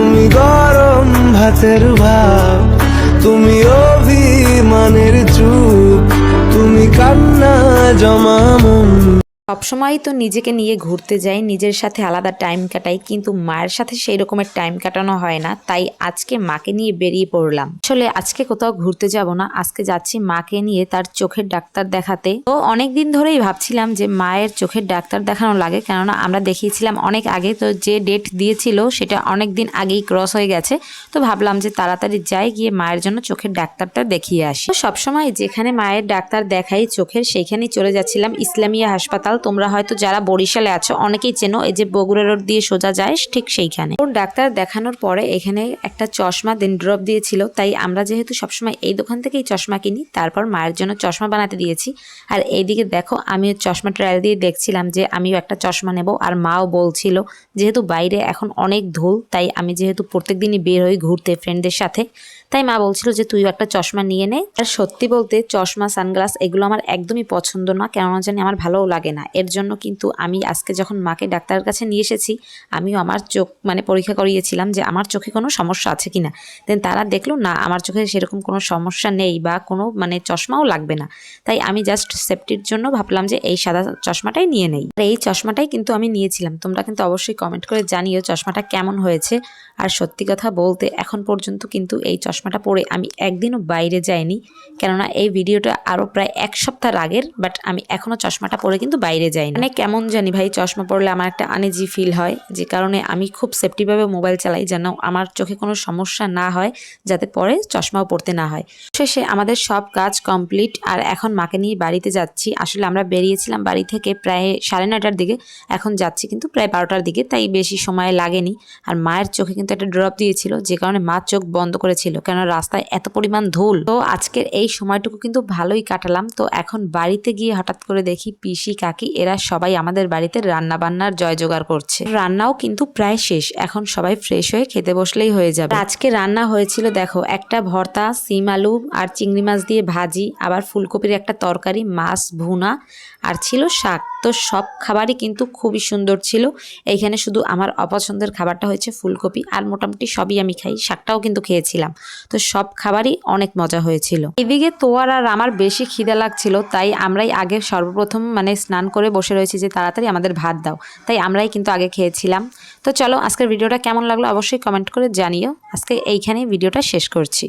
তুমি গরম ভাতের ভাব তুমি অভিমানের চুপ তুমি কান্না জমা সবসময় তো নিজেকে নিয়ে ঘুরতে যাই, নিজের সাথে আলাদা টাইম কাটাই, কিন্তু মায়ের সাথে সেই রকমের টাইম কাটানো হয় না, তাই আজকে মাকে নিয়ে বেরিয়ে পড়লাম। আসলে আজকে কোথাও ঘুরতে যাব না, আজকে যাচ্ছি মাকে নিয়ে তার চোখের ডাক্তার দেখাতে। তো অনেক দিন ধরেই ভাবছিলাম যে মায়ের চোখের ডাক্তার দেখানো লাগে, কেননা আমরা দেখিয়েছিলাম অনেক আগে, তো যে ডেট দিয়েছিল সেটা অনেক দিন আগেই ক্রস হয়ে গেছে, তো ভাবলাম যে তাড়াতাড়ি যাই, গিয়ে মায়ের জন্য চোখের ডাক্তারটা দেখিয়ে আসি। সবসময় যেখানে মায়ের ডাক্তার দেখাই চোখের, সেইখানেই চলে যাচ্ছিলাম ইসলামিয়া হাসপাতাল তোমরা হয়তো যারা বরিশালে আছো, অনেকেই চেনো এই যে বগুড়া রোড দিয়ে সোজা যায় ঠিক সেইখানে। ওর ডাক্তার দেখানোর পরে এখানে একটা চশমা দেন ড্রপ দিয়েছিল। তাই আমরা যেহেতু সবসময় এই দোকান থেকেই চশমা কিনি, তারপর মায়ের জন্য চশমা বানাতে দিয়েছি। আর এইদিকে দেখো, আমি চশমা ট্রায়াল দিয়ে দেখছিলাম যে আমিও একটা চশমা নেব আর মাও বলছিল যেহেতু বাইরে এখন অনেক ধুল, তাই আমি যেহেতু প্রত্যেকদিনই বের হই ঘুরতে ফ্রেন্ডদের সাথে। তাই মা বলছিল যে তুইও একটা চশমা নিয়ে নে। আর সত্যি বলতে চশমা, সানগ্লাস এগুলো আমার একদমই পছন্দ না, কেননা জানি আমার ভালোও লাগে না। এর জন্য কিন্তু আমি আজকে যখন মাকে ডাক্তারের কাছে নিয়ে এসেছি, আমিও আমার চোখ মানে পরীক্ষা করিয়েছিলাম যে আমার চোখে কোনো সমস্যা আছে কিনা। দেন তারা দেখল, না, আমার চোখে সেরকম কোনো সমস্যা নেই বা কোনো মানে চশমাও লাগবে না। তাই আমি জাস্ট সেফটির জন্য ভাবলাম যে এই সাদা চশমাটাই নিয়ে নেই। আর এই চশমাটাই কিন্তু আমি নিয়েছিলাম। তোমরা কিন্তু অবশ্যই কমেন্ট করে জানিও চশমাটা কেমন হয়েছে। আর সত্যি কথা বলতে এখন পর্যন্ত কিন্তু এই চশমাটা পরে আমি একদিনও বাইরে যাইনি। কেননা এই ভিডিওটা আরও প্রায় এক সপ্তাহ আগের বাট আমি এখনও চশমাটা পরে কিন্তু বাইরে যাইনি মানে কেমন জানি ভাই, চশমা পরলে আমার একটা আনইজি ফিল হয়, যে কারণে আমি খুব সেফটিভাবে মোবাইল চালাই যেন আমার চোখে কোনো সমস্যা না হয়, যাতে পরে চশমাও পড়তে না হয়। শেষে আমাদের সব কাজ কমপ্লিট আর এখন মাকে নিয়ে বাড়িতে যাচ্ছি। আসলে আমরা বেরিয়েছিলাম বাড়ি থেকে প্রায় সাড়ে নয়টার দিকে, এখন যাচ্ছি কিন্তু প্রায় বারোটার দিকে, তাই বেশি সময় লাগেনি। আর মায়ের চোখে কিন্তু একটা ড্রপ দিয়েছিল, যে কারণে মা চোখ বন্ধ করেছিল কেন রাস্তায় এত পরিমাণ ধুল। তো আজকের এই সময়টুকু কিন্তু ভালোই কাটালাম। তো এখন বাড়িতে গিয়ে হঠাৎ করে দেখি পিসি, কাকি এরা সবাই আমাদের বাড়িতে রান্না বান্নার জয় জোগাড় করছে। রান্নাও কিন্তু প্রায় শেষ। এখন সবাই ফ্রেশ হয়ে খেতে বসলেই হয়ে যাবে। আজকে রান্না হয়েছিল, দেখো, একটা ভর্তা, সিম আলু আর চিংড়ি মাছ দিয়ে ভাজি, আবার ফুলকপির একটা তরকারি, মাছ, ভুনা, আর ছিল শাক। তো সব খাবারই কিন্তু খুবই সুন্দর ছিল। এইখানে শুধু আমার অপছন্দের খাবারটা হয়েছে ফুলকপি আর মোটামুটি সবই আমি খাই, শাকটাও কিন্তু খেয়েছিলাম। তো সব খাবারই অনেক মজা হয়েছিল। এদিকে তোয়ার আর আমার বেশি খিদে লাগছিল, তাই আমরাই আগে সর্বপ্রথম মানে স্নান করে বসে রয়েছি যে তাড়াতাড়ি আমাদের ভাত দাও। তাই আমরাই কিন্তু আগে খেয়েছিলাম। তো চলো আজকের ভিডিওটা কেমন লাগল অবশ্যই কমেন্ট করে জানিও। আজকে এইখানেই ভিডিওটা শেষ করছি।